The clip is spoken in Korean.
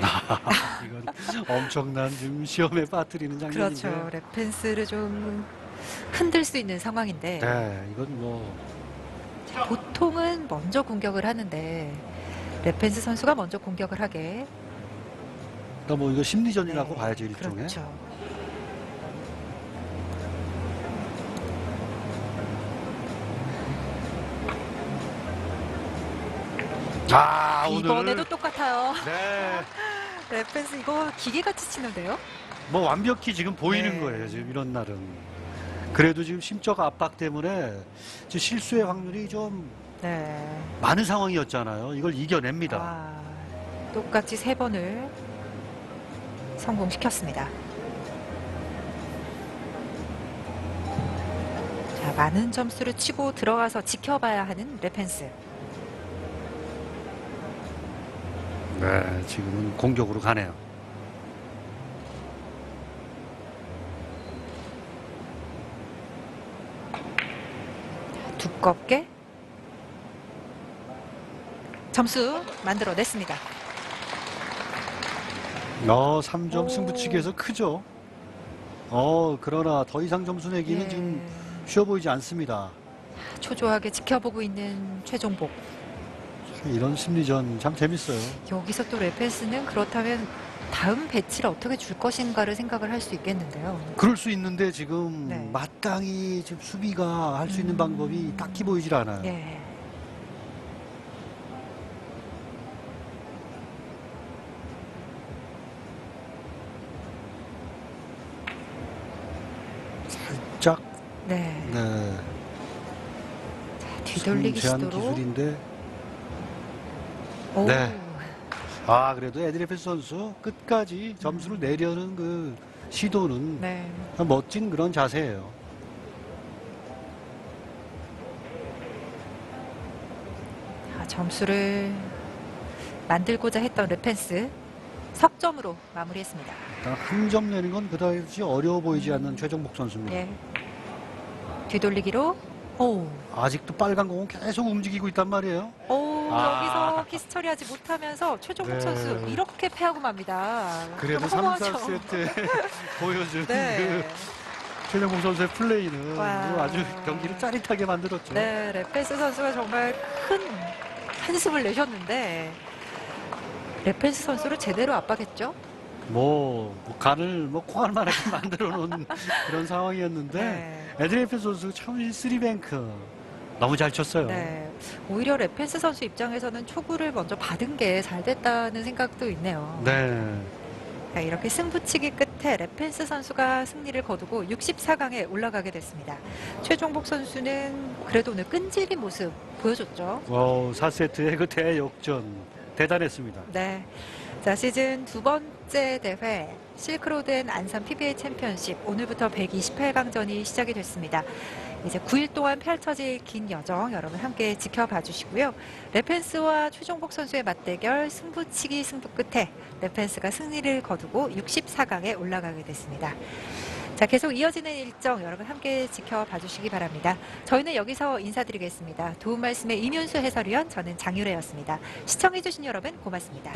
이건 엄청난 지금 시험에 빠뜨리는 장면인데. 그렇죠. 레펜스를 좀 흔들 수 있는 상황인데 네, 이건 뭐 보통은 먼저 공격을 하는데 레펜스 선수가 먼저 공격을 하게 그러니까 뭐 이거 심리전이라고 네, 봐야죠 일종의. 그렇죠. 아 이번에도 오늘 똑같아요. 네, 레펜스 이거 기계같이 치는데요. 뭐 완벽히 지금 보이는 네. 거예요 지금 이런 날은. 그래도 지금 심적 압박 때문에 지금 실수의 확률이 좀 네. 많은 상황이었잖아요. 이걸 이겨냅니다. 와, 똑같이 세 번을 성공시켰습니다. 자, 많은 점수를 치고 들어가서 지켜봐야 하는 레펜스. 네, 지금은 공격으로 가네요. 두껍게 점수 만들어냈습니다. 어, 3점 오. 승부치기에서 크죠. 어, 그러나 더 이상 점수 내기는 예, 지금 쉬워 보이지 않습니다. 초조하게 지켜보고 있는 최종복. 참 이런 심리전 참 재밌어요. 여기서 또 레펜스는 그렇다면 다음 배치를 어떻게 줄 것인가를 생각을 할 수 있겠는데요. 그럴 수 있는데 지금 네. 마땅히 지금 수비가 할 수 있는 음. 방법이 딱히 보이질 않아요. 예. 살짝 네. 네. 뒤돌리기 제한 시도로. 기술인데 오. 네. 아 그래도 에드레페스 선수 끝까지 점수를 내려는 그 시도는 네. 참 멋진 그런 자세예요. 자, 점수를 만들고자 했던 레펜스 석점으로 마무리했습니다. 한 점 내는 건 그다지 어려워 보이지 않는 최정복 선수입니다. 예. 뒤돌리기로 오. 아직도 빨간 공은 계속 움직이고 있단 말이에요. 오, 아. 여기서 키스 처리하지 못하면서 최종국 네. 선수 이렇게 패하고 맙니다. 그래도 좀 3, 허무하죠. 4세트 보여준 네. 그 최정복 선수의 플레이는 와. 뭐 아주 경기를 짜릿하게 만들었죠. 네, 레펜스 선수가 정말 큰 한숨을 내셨는데 레펜스 선수를 제대로 압박했죠. 뭐, 뭐 간을 뭐 콩알 만하게 만들어 놓은 그런 상황이었는데 네. 에드레페 선수 참 쓰리뱅크 너무 잘 쳤어요. 네. 오히려 레펜스 선수 입장에서는 초구를 먼저 받은 게 잘 됐다는 생각도 있네요. 네. 자, 이렇게 승부치기 끝에 레펜스 선수가 승리를 거두고 64강에 올라가게 됐습니다. 최종복 선수는 그래도 오늘 끈질긴 모습 보여줬죠. 어, 4세트의 그 대역전 대단했습니다. 네. 자, 시즌 두 번째 대회 실크로드 앤 안산 PBA 챔피언십 오늘부터 128강전이 시작이 됐습니다. 이제 9일 동안 펼쳐질 긴 여정 여러분 함께 지켜봐 주시고요. 레펜스와 최종복 선수의 맞대결 승부치기 승부 끝에 레펜스가 승리를 거두고 64강에 올라가게 됐습니다. 자, 계속 이어지는 일정 여러분 함께 지켜봐 주시기 바랍니다. 저희는 여기서 인사드리겠습니다. 도움 말씀의 이윤수 해설위원, 저는 장유래였습니다. 시청해주신 여러분 고맙습니다.